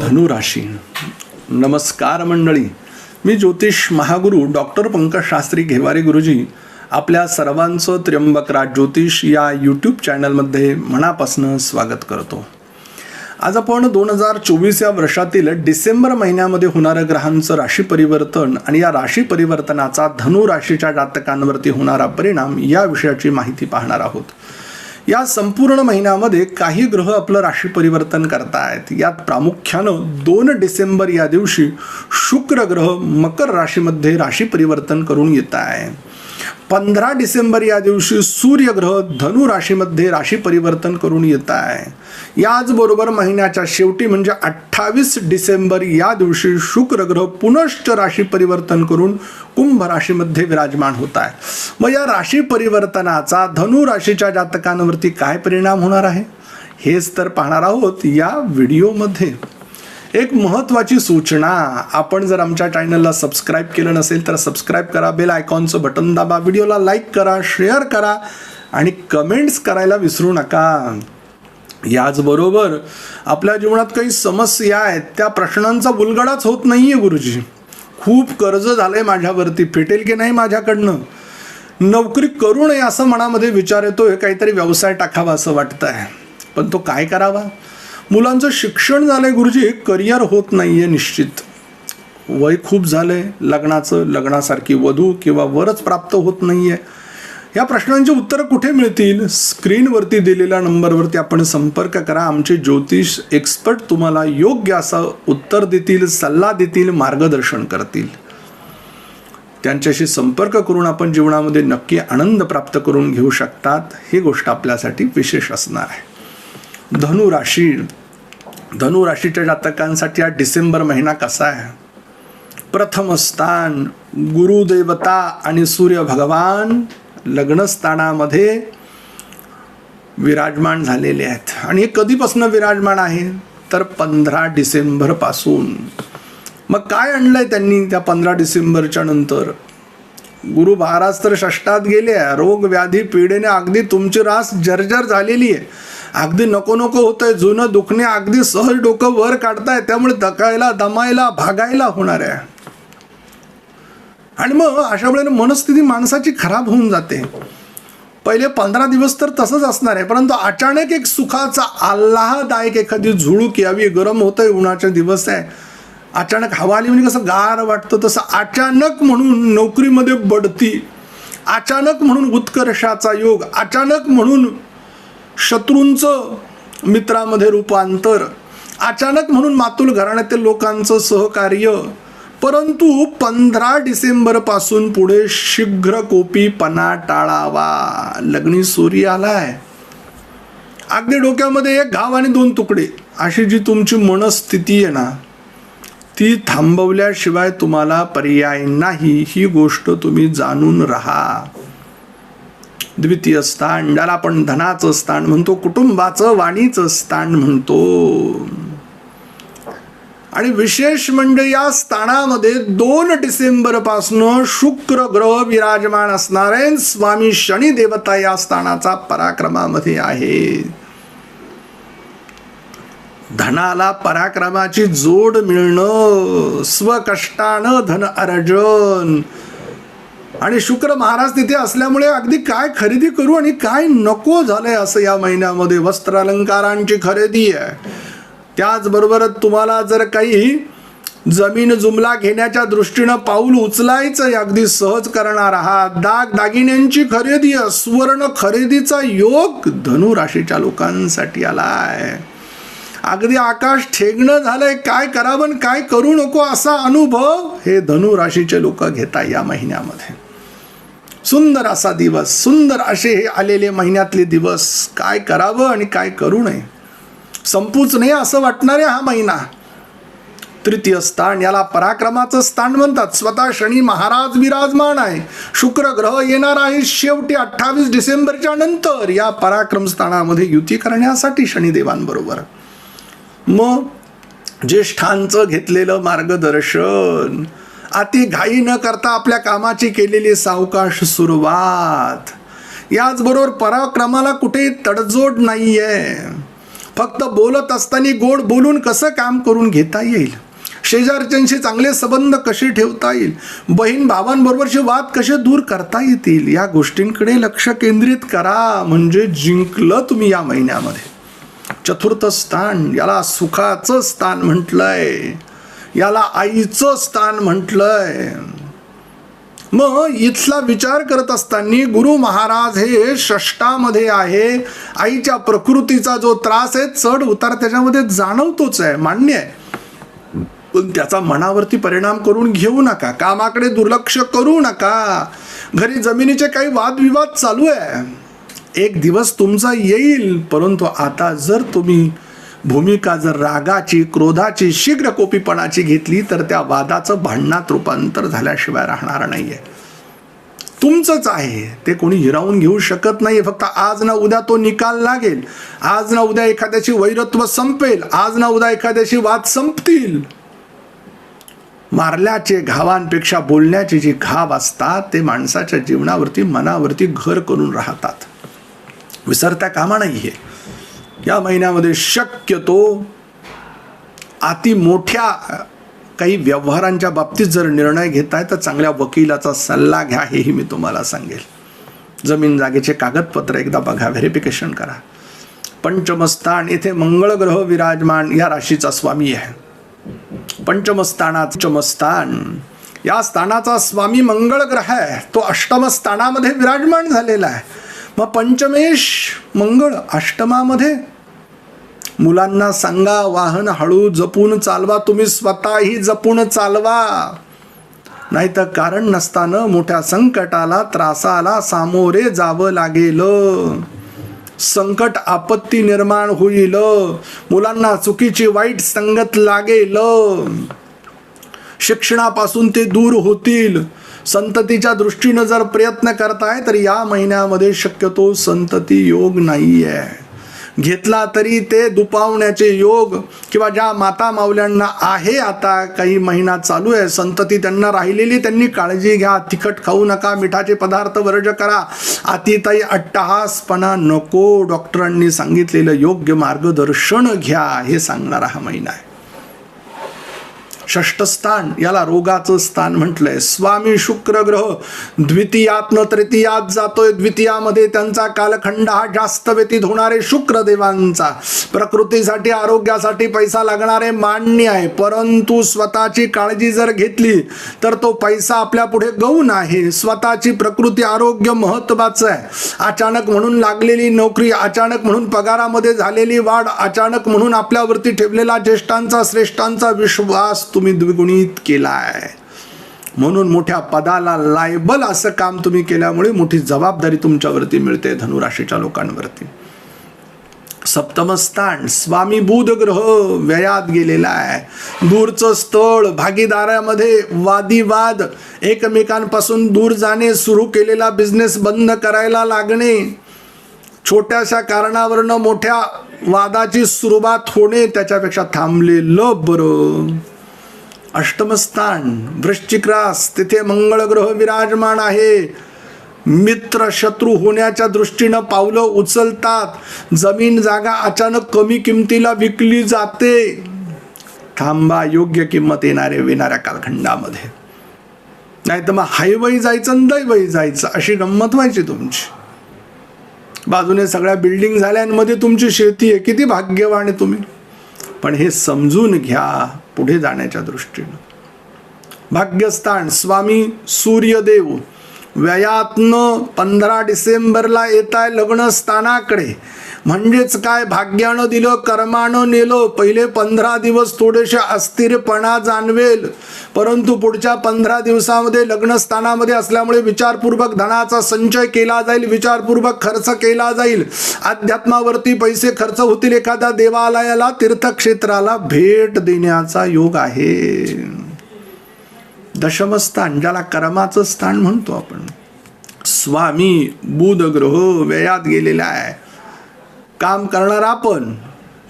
धनुराशी. नमस्कार मंडळी. मी ज्योतिष महागुरु डॉक्टर पंकज शास्त्री घेवारे गुरुजी आपल्या सर्वांचं त्र्यंबकराज ज्योतिष या यूट्यूब चॅनलमध्ये मनापासून स्वागत करतो. आज आपण दोन हजार चोवीस या वर्षातील डिसेंबर महिन्यामध्ये होणारं ग्रहांचं राशी परिवर्तन आणि या राशी परिवर्तनाचा धनु राशीच्या जातकांवरती होणारा परिणाम या विषयाची माहिती पाहणार आहोत. या संपूर्ण महिन्यामध्ये काही ग्रह आपलं राशी परिवर्तन करतायत. यात प्रामुख्यानं दोन डिसेंबर या दिवशी शुक्र ग्रह मकर राशीमध्ये राशी परिवर्तन करून येत आहे पंधरा डिसेंबर या दिवशी सूर्यग्रह धनु राशीमध्ये राशी परिवर्तन करून येत आहे. याचबरोबर महिन्याच्या शेवटी म्हणजे अठ्ठावीस डिसेंबर या दिवशी शुक्रग्रह पुनश्च राशी परिवर्तन करून कुंभ राशीमध्ये विराजमान होत आहे. मग या राशी परिवर्तनाचा धनु राशीच्या जातकांवरती काय परिणाम होणार आहे? हेच तर पाहणार आहोत या व्हिडिओमध्ये. एक महत्त्वाची सूचना आपण जर आमच्या चॅनलला सबस्क्राईब केलं नसेल तर सबस्क्राईब करा बेल आयकॉनचं बटन दाबा व्हिडिओला लाईक करा शेअर करा आणि कमेंट्स करायला विसरू नका. याचबरोबर आपल्या जीवनात काही समस्या आहेत त्या प्रश्नांचा उलगडाच होत नाही आहे गुरुजी. खूप कर्ज झालं आहे माझ्यावरती फेटेल की नाही माझ्याकडनं? नोकरी करू नये असं मनामध्ये विचार येतोय काहीतरी व्यवसाय टाकावा असं वाटतं आहे पण तो काय करावा? मुलांचं शिक्षण झालं आहे गुरुजी करिअर होत नाही आहे निश्चित. वय खूप झालं आहे लग्नाचं लग्नासारखी वधू किंवा वरच प्राप्त होत नाही आहे या प्रश्नांची उत्तरं कुठे मिळतील? स्क्रीनवरती दिलेल्या नंबरवरती आपण संपर्क करा. आमचे ज्योतिष एक्सपर्ट तुम्हाला योग्य असं उत्तर देतील सल्ला देतील मार्गदर्शन करतील. त्यांच्याशी संपर्क करून आपण जीवनामध्ये नक्की आनंद प्राप्त करून घेऊ शकतात. ही गोष्ट आपल्यासाठी विशेष असणार आहे. धनु राशी धनु राशीच्या जातकांसाठी हा डिसेंबर महिना कसा आहे? प्रथम स्थान गुरुदेवता आणि सूर्य भगवान लग्नस्थानामध्ये विराजमान झालेले आहेत. आणि हे कधीपासून विराजमान आहे? तर पंधरा डिसेंबरपासून मग काय आणलंय त्यांनी त्या पंधरा डिसेंबरच्या नंतर? गुरु महाराज तर षष्टात गेले रोग व्याधी पिढीने अगदी तुमची रास जर्जर झालेली आहे. अगदी नको नको होतंय. जुनं दुखणे अगदी सहज डोकं वर काढताय. त्यामुळे दकायला दमायला भागायला होणार आहे. आणि मग अशा वेळेला मनस्थिती माणसाची खराब होऊन जाते. पहिले पंधरा दिवस तर तसंच असणार आहे. परंतु अचानक एक सुखाचा आल्हादायक एखादी झुळूक यावी गरम होतंय उन्हाचे दिवस आहे. अचानक हवा आली म्हणजे कसं गार वाटतं तसं अचानक म्हणून नोकरीमध्ये बढती. अचानक म्हणून उत्कर्षाचा योग अचानक म्हणून शत्रूंचं मित्रामध्ये रूपांतर अचानक म्हणून मातुल घराण्यातील लोकांचं सहकार्य. परंतु पंधरा डिसेंबरपासून पुढे शीघ्र कोपीपणा टाळावा. लग्नी सूर्य आलाय. अगदी डोक्यामध्ये एक घाव आणि दोन तुकडे. अशी जी तुमची मनस्थिती आहे ना ती थांबवल्याशिवाय तुम्हाला पर्याय नाही. ही गोष्ट तुम्ही जाणून राहा. द्वितीय स्थान ज्याला आपण धनाचं स्थान म्हणतो कुटुंबाचं वाणीचं स्थान म्हणतो. आणि विशेष म्हणजे या स्थानामध्ये दोन डिसेंबरपासून शुक्र ग्रह विराजमान असणारे स्वामी शनी देवता या स्थानाचा पराक्रमामध्ये आहे धनाला पराक्रमाची जोड मिळणं स्वकष्टानं धन अर्जन. आणि शुक्र महाराज तिथे असल्यामुळे अगदी काय खरेदी करू आणि काय नको झालंय असं या महिन्यामध्ये वस्त्र अलंकारांची खरेदी आहे. त्याचबरोबर तुम्हाला जर काही जमीन जुमला घेण्याच्या दृष्टीनं पाऊल उचलायचं अगदी सहज करणार आहात. दाग दागिन्यांची खरेदी आहे, सुवर्ण खरेदीचा योग धनु राशीच्या लोकांसाठी आला आहे अगदी आकाश ठेगणं झालंय काय करावं आणि काय करू नको असा अनुभव हे धनु राशीचे लोक घेता या महिन्यामध्ये. सुंदर असा दिवस सुंदर असे हे आलेले महिन्यातले दिवस काय करावं आणि काय करू नये. संपूच नये असं वाटणार आहे हा महिना. तृतीय स्थान याला पराक्रमाचं स्थान म्हणतात. स्वतः शनी महाराज विराजमान आहे. शुक्र ग्रह येणार आहे शेवटी अठ्ठावीस डिसेंबरच्या नंतर. या पराक्रम स्थानामध्ये युती करण्यासाठी शनिदेवांबरोबर. मग ज्येष्ठांचं घेतलेलं मार्गदर्शन अति घाई न करता आपल्या कामाची केलेली सावकाश सुरुवात. याचबरोबर पराक्रमाला कुठे तडजोड नाही आहे फक्त बोलत असताना गोड बोलून कसं काम करून घेता येईल? शेजारच्यांशी चांगले संबंध कसे ठेवता येईल? बहीण भावांबरोबरचे वाद कसे दूर करता येतील? या गोष्टींकडे लक्ष केंद्रित करा. म्हणजे जिंकलं तुम्ही या महिन्यामध्ये. चतुर्थ स्थान याला सुखाचं स्थान म्हटलंय. याला आईचं स्थान म्हटलंय. मग इथला विचार करत असताना गुरु महाराज हे षष्टामध्ये आहे. आईच्या प्रकृतीचा जो त्रास आहे चढ उतार त्याच्यामध्ये जाणवतोच आहे मान्य आहे. पण त्याचा मनावरती परिणाम करून घेऊ नका कामाकडे दुर्लक्ष करू नका. घरी जमिनीचे काही वादविवाद चालू आहे. एक दिवस तुमचा येईल परंतु आता जर तुम्ही भूमिका जर रागाची क्रोधाची शीघ्र कोपीपणाची घेतली तर त्या वादाचं भांडणात रूपांतर झाल्याशिवाय राहणार नाहीये. तुमचंच आहे ते कोणी हिरावून घेऊ शकत नाही. फक्त आज ना उद्या तो निकाल लागेल. आज ना उद्या एखाद्याची वैरत्व संपेल. आज ना उद्या एखाद्याशी वाद संपतील. मारल्याचे घावांपेक्षा बोलण्याचे जे घाव असतात ते माणसाच्या जीवनावरती मनावरती घर करून राहतात. विसरता कामा नाहीये. या महिन्यामध्ये शक्यतो अति मोठ्या काही व्यवहारांच्या बाबतीत जर निर्णय घेताय तर चांगल्या वकिलाचा सल्ला घ्या हेही मी तुम्हाला सांगेल. जमीन जागेचे कागदपत्र एकदा बघा व्हेरिफिकेशन करा. पंचमस्थान येथे मंगळ ग्रह विराजमान या राशीचा स्वामी आहे. पंचमस्थानात पंचमस्थान. या स्थानाचा स्वामी मंगळ ग्रह आहे. तो अष्टमस्थानामध्ये विराजमान झालेला आहे. मग पंचमेश मंगळ अष्टमामध्ये. मुलांना सांगा वाहन हळू जपून चालवा तुम्ही स्वतःही जपून चालवा. नाहीतर कारण नसताना मोठ्या संकटाला त्रासाला सामोरे जावं लागेल. संकट आपत्ती निर्माण होईल. मुलांना चुकीची वाईट संगत लागेल. शिक्षणापासून ते दूर होतील. संततीच्या दृष्टीनं जर प्रयत्न करताय तर या महिन्यामध्ये शक्यतो संतती योग नाही आहे घेतला तरी ते दुपावण्याचे योग किंवा ज्या माता माऊल्यांना आहे आता काही महिना चालू आहे संतती त्यांना राहिलेली त्यांनी काळजी घ्या तिखट खाऊ नका मिठाचे पदार्थ वर्ज करा. अतिताई अट्टहासपणा नको डॉक्टरांनी सांगितलेलं योग्य मार्गदर्शन घ्या हे सांगणारा हा महिना आहे. षष्ठस्थान याला रोगाचं स्थान म्हटलंय. स्वामी शुक्र ग्रह द्वितीयातनं तृतीयात जातोय. द्वितीयामध्ये त्यांचा कालखंड हा जास्त व्यतीत होणारे शुक्र देवांचा प्रकृतीसाठी आरोग्यासाठी पैसा लागणारे मान्य आहे. परंतु स्वतःची काळजी जर घेतली तर तो पैसा आपल्या पुढे गौण आहे स्वतःची प्रकृती आरोग्य महत्वाचं आहे. अचानक म्हणून लागलेली नोकरी अचानक म्हणून पगारामध्ये झालेली वाढ अचानक म्हणून आपल्यावरती ठेवलेला ज्येष्ठांचा श्रेष्ठांचा विश्वास तुम्ही द्विगुणित केलाय. म्हणून मोठ्या पदाला लायबल असं काम तुम्ही केल्यामुळे मोठी जबाबदारी तुमच्यावरती मिळते धनुराशीच्या लोकांवरती. सप्तमस्थान स्वामी बुध ग्रह व्ययात गेलेला आहे. दूरचं स्थळ भागीदारामध्ये वादीवाद एकमेकांपासून दूर जाणे सुरू केलेला बिझनेस बंद करायला लागणे. छोट्याशा कारणावरनं मोठ्या वादाची सुरुवात होणे त्याच्यापेक्षा थांबलेलं बरं. अष्टमस्थान वृश्चिक रास तिथे मंगळ ग्रह विराजमान आहे. मित्र शत्रू होण्याच्या दृष्टीनं पावलं उचलतात. जमीन जागा अचानक कमी किमतीला विकली जाते. थांबा योग्य किंमत येणारे येणाऱ्या कालखंडामध्ये. नाही तर मग हायवही जायचं आणि दैवही जायचं अशी गंमत व्हायची तुमची. बाजूने सगळ्या बिल्डिंग झाल्यांमध्ये तुमची शेती आहे. किती भाग्यवान आहे तुम्ही. पण हे समजून घ्या. पुढे जाण्याच्या दृष्टीनं. भाग्यस्थान स्वामी सूर्यदेव व्ययातनं पंधरा डिसेंबरला येत आहे लग्न स्थानाकडे म्हणजेच काय? भाग्यानं दिलं कर्मानं नेलं. पहिले पंधरा दिवस थोडेसे अस्थिरपणा जाणवेल. परंतु पुढच्या पंधरा दिवसामध्ये लग्नस्थानामध्ये असल्यामुळे विचारपूर्वक धनाचा संचय केला जाईल विचारपूर्वक खर्च केला जाईल. अध्यात्मावरती पैसे खर्च होतील. एखाद्या देवालयाला तीर्थक्षेत्राला भेट देण्याचा योग आहे. दशमस्थान ज्याला कर्माचं स्थान म्हणतो आपण. स्वामी बुध ग्रह व्ययात गेलेला आहे. काम करणार आपण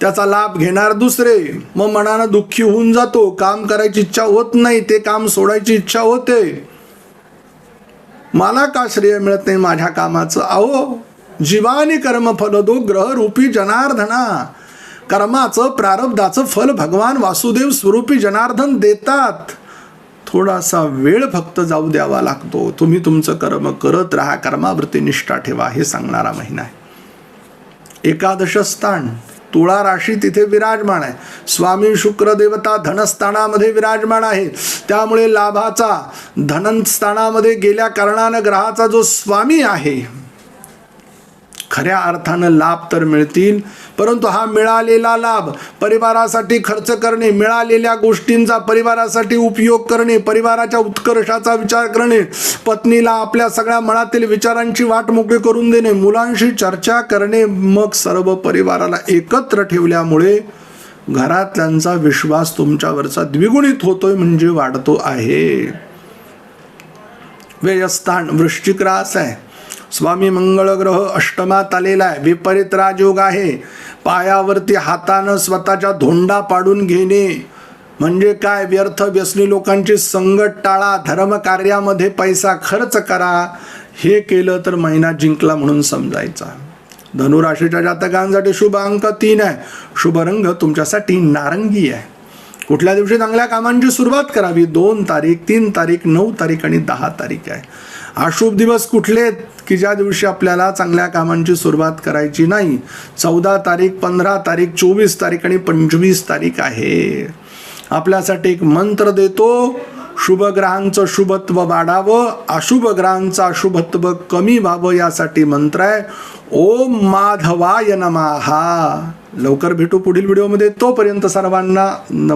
त्याचा लाभ घेणार दुसरे. मग मनानं दुःखी होऊन जातो. काम करायची इच्छा होत नाही ते काम सोडायची इच्छा होते. मला का श्रेय मिळत नाही माझ्या कामाचं? अहो जीवानी कर्मफल दो ग्रहरूपी जनार्दना. कर्माचं प्रारब्धाचं फल भगवान वासुदेव स्वरूपी जनार्दन देतात. थोडासा वेळ फक्त जाऊ द्यावा लागतो. तुम्ही तुमचं कर्म करत राहा. कर्मावरती निष्ठा ठेवा हे सांगणारा महिना आहे. एकादश स्थान. तुळा राशी तिथे विराजमान आहे. स्वामी शुक्रदेवता धनस्थानामध्ये विराजमान आहे. त्यामुळे लाभाचा धनस्थानामध्ये गेल्या कारणानं ग्रहाचा जो स्वामी आहे खऱ्या अर्थानं लाभ तर मिळतील परंतु हा मिळालेला लाभ परिवारासाठी खर्च करणे मिळालेल्या गोष्टींचा परिवारासाठी उपयोग करणे परिवाराच्या उत्कर्षाचा विचार करणे पत्नीला आपल्या सगळ्या मनातील विचारांची वाट मोकळी करून देणे मुलांशी चर्चा करणे मग सर्व परिवाराला एकत्र ठेवल्यामुळे घरातल्यांचा विश्वास तुमच्यावरचा द्विगुणित होतोय म्हणजे वाढतो आहे. व्ययस्थान वृश्चिक रास आहे. स्वामी मंगळग्रह अष्टमात आलेला आहे. विपरीत राजयोग आहे. पायावरती हातानं स्वतःच्या धोंडा पाडून घेणे. म्हणजे काय? व्यर्थ व्यसनी लोकांची संगत टाळा धर्मकार्यामध्ये पैसा खर्च करा. हे केलं तर महिना जिंकला म्हणून समजायचा. धनुराशीच्या जातकांसाठी शुभ अंक तीन आहे. शुभ रंग तुमच्यासाठी नारंगी आहे. कुठल्या दिवशी चांगल्या कामांची सुरुवात करावी? दोन तारीख तीन तारीख नऊ तारीख आणि दहा तारीख आहे. अशुभ दिवस कुठले? की ज्या दिवशी आपल्याला चांगल्या कामांची सुरुवात करायची नाही चौदा तारीख पंधरा तारीख चोवीस तारीख आणि पंचवीस तारीख आहे. आपल्यासाठी एक मंत्र देतो शुभ ग्रहांचं शुभत्व वाढावं अशुभ ग्रहांचं अशुभत्व कमी व्हावं यासाठी मंत्र आहे. ओम माधवाय नमहा लवकर भेटू पुढील व्हिडिओमध्ये. तोपर्यंत सर्वांना नम